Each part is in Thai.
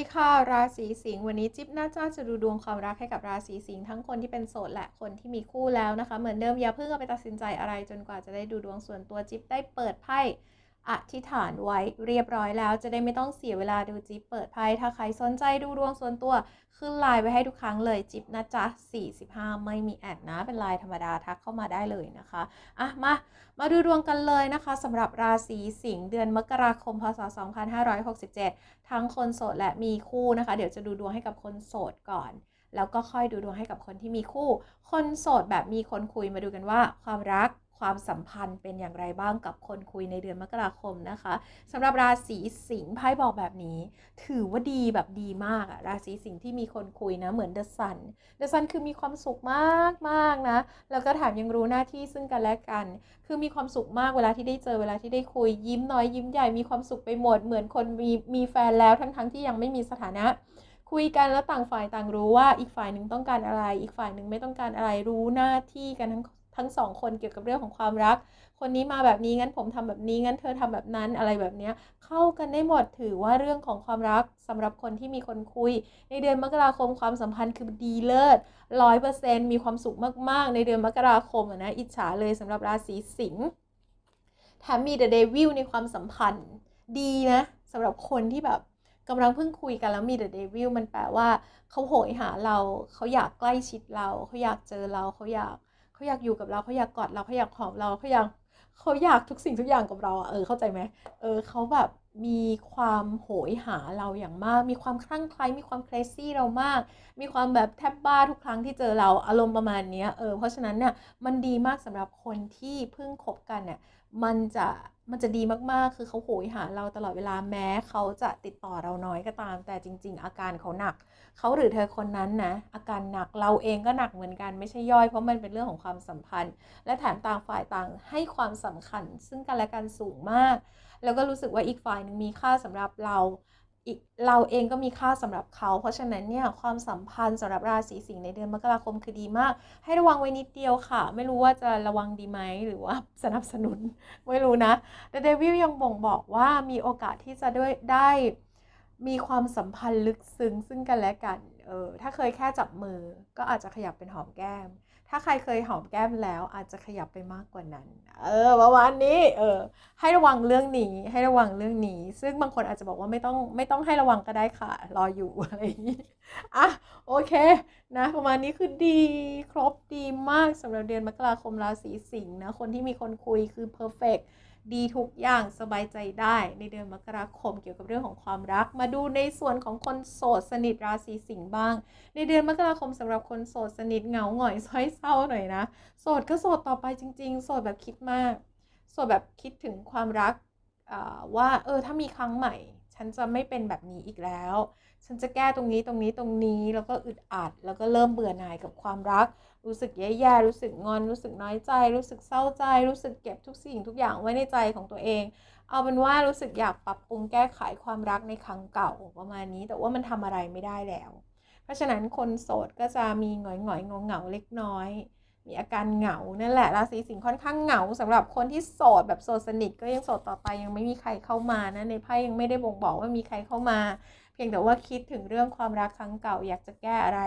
วัสดีค่ะ ราศีสิงห์วันนี้จิ๊บน่าจะจะดูดวงความรักให้กับราศีสิงห์ทั้งคนที่เป็นโสดและคนที่มีคู่แล้วนะคะ เหมือนเดิมอย่าเพิ่งไปตัดสินใจอะไรจนกว่าจะได้ดูดวงส่วนตัวจิ๊บได้เปิดไพ่ อธิษฐานไว้เรียบร้อยแล้ว จะได้ไม่ต้องเสียเวลาดูจิ๊บเปิดไพ่ถ้าใครสนใจดูดวงส่วนตัวขึ้นไลน์ไว้ให้ทุกครั้งเลยจิ๊บนะจ๊ะ 45 ไม่มีแอดนะ เป็นไลน์ธรรมดาทักเข้ามาได้เลยนะคะอะมามาดูดวงกันเลยนะคะสำหรับราศีสิงห์เดือนมกราคมพศ 2567 ทั้งคนโสดและมีคู่นะคะ เดี๋ยวจะดูดวงให้กับคนโสดก่อนแล้วก็ค่อยดูดวงให้กับคนที่มีคู่ คนโสดแบบมีคนคุยมาดูกันว่าความรัก ความสัมพันธ์เป็นอย่างไรบ้างกับคนคุยในเดือนมกราคมนะคะสำหรับราศีสิงห์ไพ่บอกแบบนี้ ถือว่าดีแบบดีมากอะราศีสิงห์ที่มีคนคุยนะเหมือนเดอะซันเดอะซันคือมีความสุขมากมากนะ แล้วก็ถามยังรู้หน้าที่ซึ่งกันและกัน คือมีความสุขมากเวลาที่ได้เจอเวลาที่ได้คุยยิ้มน้อยยิ้มใหญ่มีความสุขไปหมดเหมือนคนมีมีแฟนแล้วทั้งทั้งที่ยังไม่มีสถานะคุยกันแล้วต่างฝ่ายต่างรู้ว่าอีกฝ่ายหนึ่งต้องการอะไร อีกฝ่ายหนึ่งไม่ต้องการอะไรรู้หน้าที่กันทั้ง ทั้งสองคนเกี่ยวกับเรื่องของความรัก คนนี้มาแบบนี้งั้นผมทำแบบนี้งั้นเธอทำแบบนั้นอะไรแบบเนี้ยเข้ากันได้หมดถือว่าเรื่องของความรักสำหรับคนที่มีคนคุย ในเดือนมกราคมความสัมพันธ์คือดีเลิศร้อยเปอร์เซ็นต์มีความสุขมากๆ ในเดือนมกราคมนะอิจฉาเลยสำหรับราศีสิงห์แถมมีเดอะเดวิลในความสัมพันธ์ดีนะสำหรับคนที่แบบกำลังเพิ่งคุยกันแล้วมีเดอะเดวิลมันแปลว่าเขาโหยหาเราเขาอยากใกล้ชิดเราเขาอยากเจอเราเขาอยาก เขาอยากอยู่กับเราเขาอยากกอดเราเขาอยากหอมเราเขาอยากเขาอยากทุกสิ่งทุกอย่างกับเราอะเออเข้าใจไหมเออเขาแบบมีความโหยหาเราอย่างมาก มีความคลั่งไคล้มีความเครซี่เรามาก มีความแบบแทบบ้าทุกครั้งที่เจอเราอารมณ์ประมาณนี้เออเพราะฉะนั้นเนี่ยมันดีมากสำหรับคนที่เพิ่งคบกันเนี่ยมันจะ มันจะดีมากๆ คือเขาโหยหาเราตลอดเวลาแม้เขาจะติดต่อเราน้อยก็ตาม แต่จริง ๆ อาการเขาหนัก เขาหรือเธอคนนั้นนะอาการหนักเราเองก็หนักเหมือนกันไม่ใช่ย่อยเพราะมันเป็นเรื่องของความสัมพันธ์ และแถมต่างฝ่ายต่างให้ความสำคัญ ซึ่งกันและกันสูงมาก แล้วก็รู้สึกว่าอีกฝ่ายหนึ่งมีค่าสำหรับเรา อีกเราเองก็มีค่าสำหรับเขา เพราะฉะนั้นเนี่ยความสัมพันธ์สำหรับราศีสิงห์ในเดือนมกราคมคือดีมาก ให้ระวังไว้นิดเดียวค่ะ ไม่รู้ว่าจะระวังดีไหมหรือว่าสนับสนุนไม่รู้นะแต่เดวิลยังบ่งบอกว่ามีโอกาสที่จะด้วยได้มีความสัมพันธ์ลึกซึ้งซึ่งกันและกันเออถ้าเคยแค่จับมือก็อาจจะขยับเป็นหอมแก้ม ถ้าใครเคยหอมแก้มแล้วอาจจะขยับไปมากกว่านั้น เออประมาณนี้ เออ ให้ระวังเรื่องนี้ ให้ระวังเรื่องนี้ ซึ่งบางคนอาจจะบอกว่าไม่ต้องไม่ต้องให้ระวังก็ได้ค่ะ รออยู่อะไรอย่างนี้ อะโอเคนะประมาณนี้คือดีครบดีมากสำหรับเดือนมกราคมราศีสิงห์นะคนที่มีคนคุยคือ perfect ดีทุกอย่างสบายใจได้ในเดือนมกราคมเกี่ยวกับเรื่องของความรัก มาดูในส่วนของคนโสดสนิทราศีสิงห์บ้าง ในเดือนมกราคมสำหรับคนโสดสนิทเหงาหงอยซ้อยเศร้าหน่อยนะโสดก็โสดต่อไปจริง ๆ โสดแบบคิดมาก โสดแบบคิดถึงความรักว่าเออถ้ามีครั้งใหม่ ฉันจะไม่เป็นแบบนี้อีกแล้ว ฉันจะแก้ตรงนี้ตรงนี้ตรงนี้แล้วก็อึดอัด แล้วก็เริ่มเบื่อหน่ายกับความรัก รู้สึกแย่ๆรู้สึกงอนรู้สึกน้อยใจ รู้สึกเศร้าใจ รู้สึกเก็บทุกสิ่งทุกอย่างไว้ในใจของตัวเอง เอาเป็นว่ารู้สึกอยากปรับปรุงแก้ไขความรักในครั้งเก่าประมาณนี้ แต่ว่ามันทำอะไรไม่ได้แล้ว เพราะฉะนั้นคนโสดก็จะมีหงอยหงอยงงเหงาเล็กน้อย มีอาการเหงานั่นแหละราศีสิงห์ค่อนข้างเหงาสำหรับคนที่โสดแบบโสดสนิทก็ยังโสดต่อไปยังไม่มีใครเข้ามานะในไพ่ยังไม่ได้บ่งบอกว่ามีใครเข้ามา เพียงแต่ว่าคิดถึงเรื่องความรักครั้งเก่าอยากจะแก้อะไร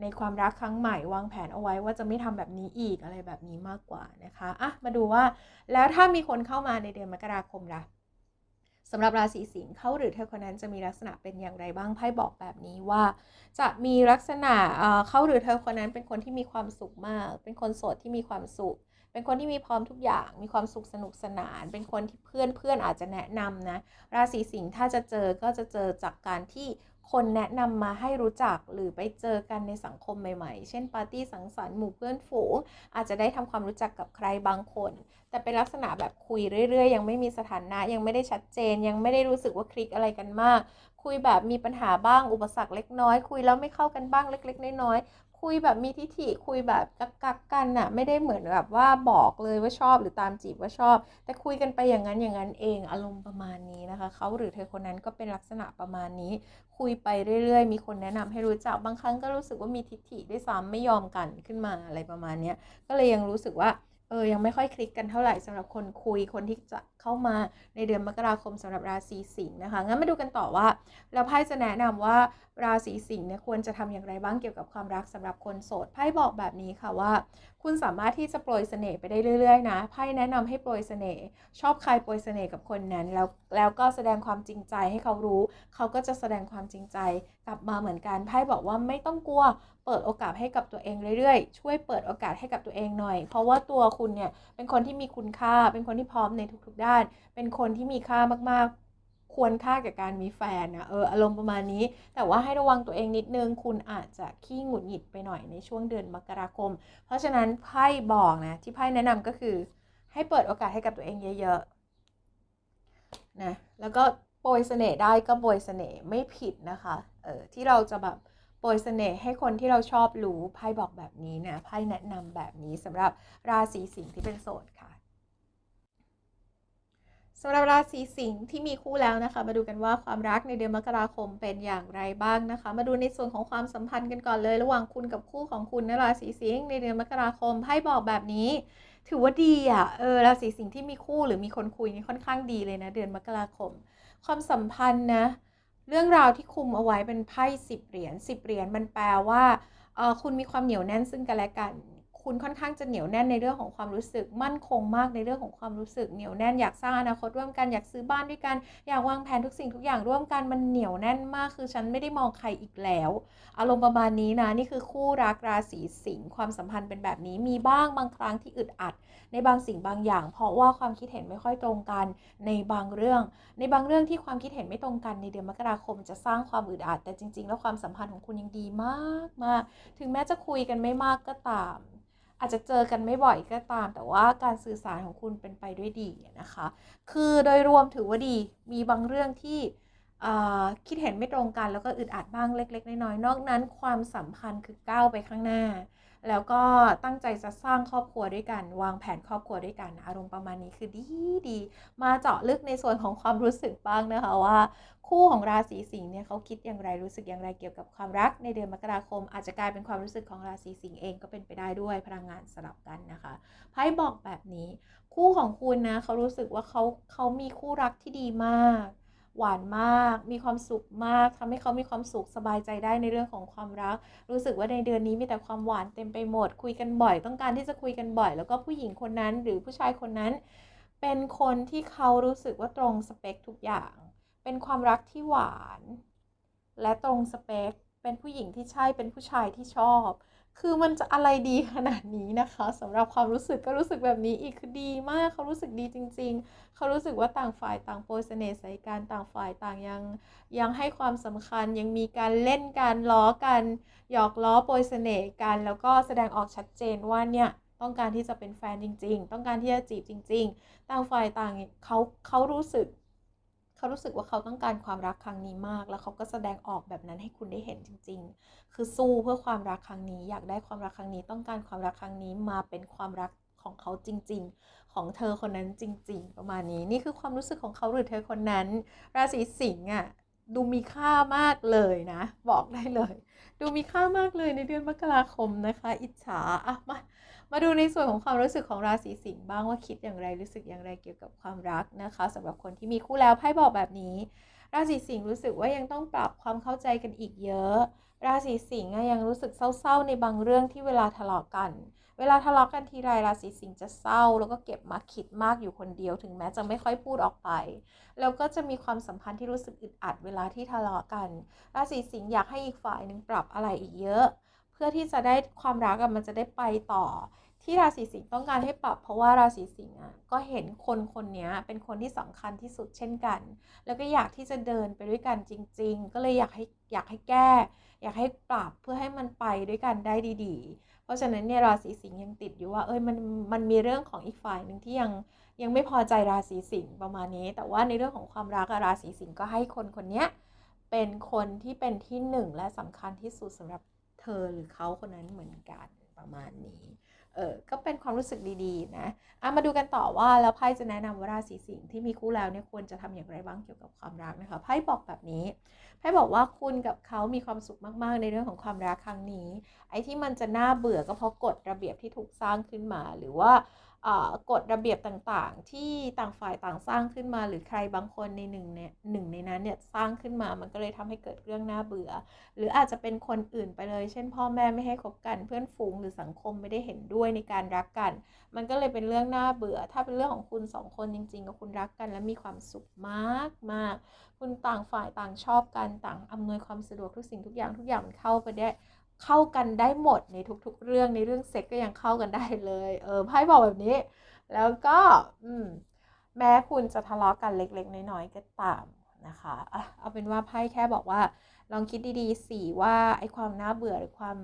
ในความรักครั้งใหม่วางแผนเอาไว้ว่าจะไม่ทำแบบนี้อีกอะไรแบบนี้มากกว่านะคะอะมาดูว่าแล้วถ้ามีคนเข้ามาในเดือนมกราคมล่ะ สำหรับราศีสิงห์เขาหรือเธอคนนั้นจะมีลักษณะเป็นอย่างไรบ้างไพ่บอกแบบนี้ว่า จะมีลักษณะเขาหรือเธอคนนั้นเป็นคนที่มีความสุขมาก เป็นคนโสดที่มีความสุข เป็นคนที่มีพร้อมทุกอย่าง มีความสุขสนุกสนาน เป็นคนที่เพื่อนเพื่อนอาจจะแนะนำนะราศีสิงห์ถ้าจะเจอก็จะเจอจากการที่ คนแนะนำมาให้รู้จักหรือไปเจอกันในสังคมใหม่ๆ เช่นปาร์ตี้สังสรรค์หมู่เพื่อนฝูง อาจจะได้ทำความรู้จักกับใครบางคน แต่เป็นลักษณะแบบคุยเรื่อยๆ ยังไม่มีสถานะ ยังไม่ได้ชัดเจน ยังไม่ได้รู้สึกว่าคลิกอะไรกันมาก คุยแบบมีปัญหาบ้างอุปสรรคเล็กน้อย คุยแล้วไม่เข้ากันบ้างเล็ก ๆ น้อยๆ คุยแบบมีทิฐิคุยแบบกักกันน่ะไม่ได้เหมือนแบบว่าบอกเลยว่าชอบหรือตามจีบว่าชอบ แต่คุยกันไปอย่างนั้นอย่างนั้นเองอารมณ์ประมาณนี้นะคะเขาหรือเธอคนนั้นก็เป็นลักษณะประมาณนี้ คุยไปเรื่อยๆ มีคนแนะนำให้รู้จักบางครั้งก็รู้สึกว่ามีทิฐิด้วยซ้ำไม่ยอมกันขึ้นมาอะไรประมาณนี้ก็เลยยังรู้สึกว่าเอเออยังไม่ค่อยคลิกกันเท่าไหร่สำหรับคนคุยคนที่จะ เข้ามาในเดือนมกราคมสำหรับราศีสิงห์นะคะ งั้นมาดูกันต่อว่า แล้วไพ่จะแนะนำว่าราศีสิงห์เนี่ยควรจะทำอย่างไรบ้างเกี่ยวกับความรักสำหรับคนโสด ไพ่บอกแบบนี้ค่ะว่า คุณสามารถที่จะโปรยเสน่ห์ไปได้เรื่อยๆนะ ไพ่แนะนำให้โปรยเสน่ห์ ชอบใครโปรยเสน่ห์กับคนนั้น แล้วแล้วก็แสดงความจริงใจให้เขารู้ เขาก็จะแสดงความจริงใจกลับมาเหมือนกัน ไพ่บอกว่าไม่ต้องกลัว เปิดโอกาสให้กับตัวเองเรื่อยๆ ช่วยเปิดโอกาสให้กับตัวเองหน่อย เพราะว่าตัวคุณเนี่ยเป็นคนที่มีคุณค่า เป็นคนที่พร้อมในทุกๆด้านเป็นคนที่มีค่ามากๆ ควรค่ากับการมีแฟนนะเอออารมณ์ประมาณนี้ แต่ว่าให้ระวังตัวเองนิดนึง คุณอาจจะขี้หงุดหงิดไปหน่อยในช่วงเดือนมกราคม เพราะฉะนั้นไพ่บอกนะที่ไพ่แนะนำก็คือ ให้เปิดโอกาสให้กับตัวเองเยอะๆนะแล้วก็โปรยเสน่ห์ได้ก็โปรยเสน่ห์ไม่ผิดนะคะเออที่เราจะแบบโปรยเสน่ห์ให้คนที่เราชอบรู้ไพ่บอกแบบนี้นะไพ่แนะนำแบบนี้สำหรับราศีสิงห์ที่เป็นโสดค่ะ สำหรับราศีสิงห์ที่มีคู่แล้วนะคะ มาดูกันว่าความรักในเดือนมกราคมเป็นอย่างไรบ้างนะคะ มาดูในส่วนของความสัมพันธ์กันก่อนเลย ระหว่างคุณกับคู่ของคุณนะราศีสิงห์ในเดือนมกราคมไพ่บอกแบบนี้ ถือว่าดีอะเออราศีสิงห์ที่มีคู่หรือมีคนคุยนี่ค่อนข้างดีเลยนะ เดือนมกราคม ความสัมพันธ์นะเรื่องราวที่คุมเอาไว้เป็นไพ่สิบเหรียญสิบเหรียญมันแปลว่าเออคุณมีความเหนียวแน่นซึ่งกันและกัน คุณค่อนข้างจะเหนียวแน่นในเรื่องของความรู้สึก มั่นคงมากในเรื่องของความรู้สึกเหนียวแน่นอยากสร้างอนาคตร่วมกันอยากซื้อบ้านด้วยกันอยากวางแผนทุกสิ่งทุกอย่างร่วมกันมันเหนียวแน่นมาก คือฉันไม่ได้มองใครอีกแล้ว อารมณ์ประมาณนี้นะนี่คือคู่รักราศีสิงห์ความสัมพันธ์เป็นแบบนี้มีบ้างบางครั้งที่อึดอัด ในบางสิ่งบางอย่าง เพราะว่าความคิดเห็นไม่ค่อยตรงกัน ในบางเรื่อง ในบางเรื่องที่ความคิดเห็นไม่ตรงกันในเดือนมกราคมจะสร้างความอึดอัด แต่จริง ๆ แล้วความสัมพันธ์ของคุณยังดีมากมากถึงแม้จะคุยกันไม่มากก็ตาม อาจจะเจอกันไม่บ่อยก็ตาม แต่ว่าการสื่อสารของคุณเป็นไปด้วยดีนะคะ คือโดยรวมถือว่าดีมีบางเรื่องที่คิดเห็นไม่ตรงกันแล้วก็อึดอัดบ้างเล็ก ๆ น้อยๆนอกนั้น ความสัมพันธ์คือก้าวไปข้างหน้า แล้วก็ตั้งใจจะสร้างครอบครัวด้วยกัน วางแผนครอบครัวด้วยกัน อารมณ์ประมาณนี้คือดีดี มาเจาะลึกในส่วนของความรู้สึกบ้างนะคะว่า คู่ของราศีสิงห์เนี่ยเขาคิดอย่างไรรู้สึกอย่างไรเกี่ยวกับความรักในเดือนมกราคม อาจจะกลายเป็นความรู้สึกของราศีสิงห์เองก็เป็นไปได้ด้วยพลังงานสลับกันนะคะไพ่บอกแบบนี้ คู่ของคุณนะเขารู้สึกว่าเขาเขามีคู่รักที่ดีมาก หวานมาก มีความสุขมากทำให้เขามีความสุขสบายใจได้ในเรื่องของความรัก รู้สึกว่าในเดือนนี้มีแต่ความหวานเต็มไปหมด คุยกันบ่อย ต้องการที่จะคุยกันบ่อย แล้วก็ผู้หญิงคนนั้นหรือผู้ชายคนนั้น เป็นคนที่เขารู้สึกว่าตรงสเปคทุกอย่าง เป็นความรักที่หวาน และตรงสเปค เป็นผู้หญิงที่ใช่ เป็นผู้ชายที่ชอบ คือมันจะอะไรดีขนาดนี้นะคะสำหรับความรู้สึกก็รู้สึกแบบนี้อีกคือดีมากเขารู้สึกดีจริง ๆ เขารู้สึกว่าต่างฝ่ายต่างโปรยเสน่ห์ใส่กันต่างฝ่ายต่างยังยังให้ความสำคัญยังมีการเล่นกันล้อกันหยอกล้อโปรยเสน่ห์กัน แล้วก็แสดงออกชัดเจนว่าเนี่ยต้องการที่จะเป็นแฟนจริง ๆ ต้องการที่จะจีบจริง ๆ ต่างฝ่ายต่างเขาเขารู้สึก เขารู้สึกว่าเขาต้องการความรักครั้งนี้มาก แล้วเขาก็แสดงออกแบบนั้นให้คุณได้เห็นจริง ๆ คือสู้เพื่อความรักครั้งนี้ อยากได้ความรักครั้งนี้ ต้องการความรักครั้งนี้มาเป็นความรักของเขาจริง ๆ ของเธอคนนั้นจริง ๆ ประมาณนี้ นี่คือความรู้สึกของเขาหรือเธอคนนั้น ราศีสิงห์อะ ดูมีค่ามากเลยนะ บอกได้เลย ดูมีค่ามากเลยในเดือนมกราคมนะคะ อิจฉาอะมามาดูในส่วนของความรู้สึกของราศีสิงห์บ้างว่าคิดอย่างไรรู้สึกอย่างไรเกี่ยวกับความรักนะคะสำหรับคนที่มีคู่แล้วไพ่บอกแบบนี้ ราศีสิงห์รู้สึกว่ายังต้องปรับความเข้าใจกันอีกเยอะ ราศีสิงห์ยังรู้สึกเศร้าๆในบางเรื่องที่เวลาทะเลาะกัน เวลาทะเลาะกันทีไรราศีสิงห์จะเศร้า แล้วก็เก็บมาคิดมากอยู่คนเดียวถึงแม้จะไม่ค่อยพูดออกไป แล้วก็จะมีความสัมพันธ์ที่รู้สึกอึดอัดเวลาที่ทะเลาะกัน ราศีสิงห์อยากให้อีกฝ่ายหนึ่งปรับอะไรอีกเยอะ เพื่อที่จะได้ความรักมันจะได้ไปต่อ ที่ราศีสิงห์ต้องการให้ปรับ เพราะว่าราศีสิงห์อะก็เห็นคนคนนี้เป็นคนที่สำคัญที่สุดเช่นกัน แล้วก็อยากที่จะเดินไปด้วยกันจริง ๆ ก็เลยอยากให้อยากให้แก้ อยากให้ปรับเพื่อให้มันไปด้วยกันได้ดี ๆ เพราะฉะนั้นเนี่ยราศีสิงห์ยังติดอยู่ว่าเอ้ยมันมันมีเรื่องของอีกฝ่ายหนึ่งที่ยังยังไม่พอใจราศีสิงห์ประมาณนี้ แต่ว่าในเรื่องของความรักราศีสิงห์ก็ให้คนคนนี้เป็นคนที่เป็นที่หนึ่งและสำคัญที่สุดสำหรับเธอหรือเขาคนนั้นเหมือนกันประมาณนี้ เออก็เป็นความรู้สึกดีๆนะอะมาดูกันต่อว่าแล้วไพ่จะแนะนำว่าราศีสิงห์ที่มีคู่แล้วเนี่ยควรจะทำอย่างไรบ้างเกี่ยวกับความรักนะคะไพ่บอกแบบนี้ไพ่บอกว่าคุณกับเขามีความสุขมากๆ ในเรื่องของความรักครั้งนี้ ไอ้ที่มันจะน่าเบื่อก็เพราะกฎระเบียบที่ถูกสร้างขึ้นมาหรือว่า กฎระเบียบต่างๆ ที่ต่างฝ่ายต่างสร้างขึ้นมา หรือใครบางคนในหนึ่งในหนึ่งในนั้นเนี่ยสร้างขึ้นมามันก็เลยทำให้เกิดเรื่องน่าเบื่อ หรืออาจจะเป็นคนอื่นไปเลย เช่น พ่อแม่ไม่ให้คบกันเพื่อนฝูงหรือสังคมไม่ได้เห็นด้วยในการรักกัน มันก็เลยเป็นเรื่องน่าเบื่อ ถ้าเป็นเรื่องของคุณสองคนจริงๆกับคุณรักกัน และมีความสุขมากมากๆคุณต่างฝ่ายต่างชอบกันต่างอำนวยความสะดวกทุกสิ่งทุกอย่างทุกอย่างเข้าไปได้ เข้ากันได้หมดในทุกๆ เรื่องในเรื่องเซ็กก็ยังเข้ากันได้เลย เออไพ่บอกแบบนี้ แล้วก็อืมแม้คุณจะทะเลาะกันเล็กๆ น้อยๆก็ตามนะคะอะเอาเป็นว่าไพ่แค่บอกว่า ลองคิดดีๆสิว่าไอ้ความน่าเบื่อหรือความ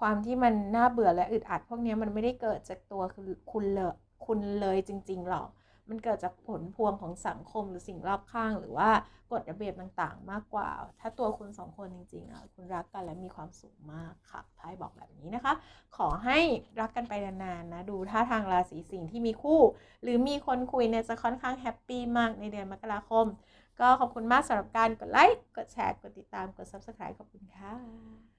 ความที่มันน่าเบื่อและอึดอัด พวกนี้มันไม่ได้เกิดจากตัวคือคุณเลยคุณเลยจริง ๆ หรอก มันเกิดจากผลพวงของสังคมหรือสิ่งรอบข้าง หรือว่ากฎระเบียบต่างๆ มากกว่า ถ้าตัวคุณสองคนจริงๆอะคุณรักกันและมีความสุขมากค่ะไพ่บอกแบบนี้นะคะ ขอให้รักกันไปนานๆนะ ดูท่าทางราศีสิงห์ที่มีคู่ หรือมีคนคุยเนี่ยจะค่อนข้างแฮปปี้มากในเดือนมกราคม ก็ขอบคุณมากสำหรับการกดไลค์กดแชร์กดติดตามกด subscribe ขอบคุณค่ะ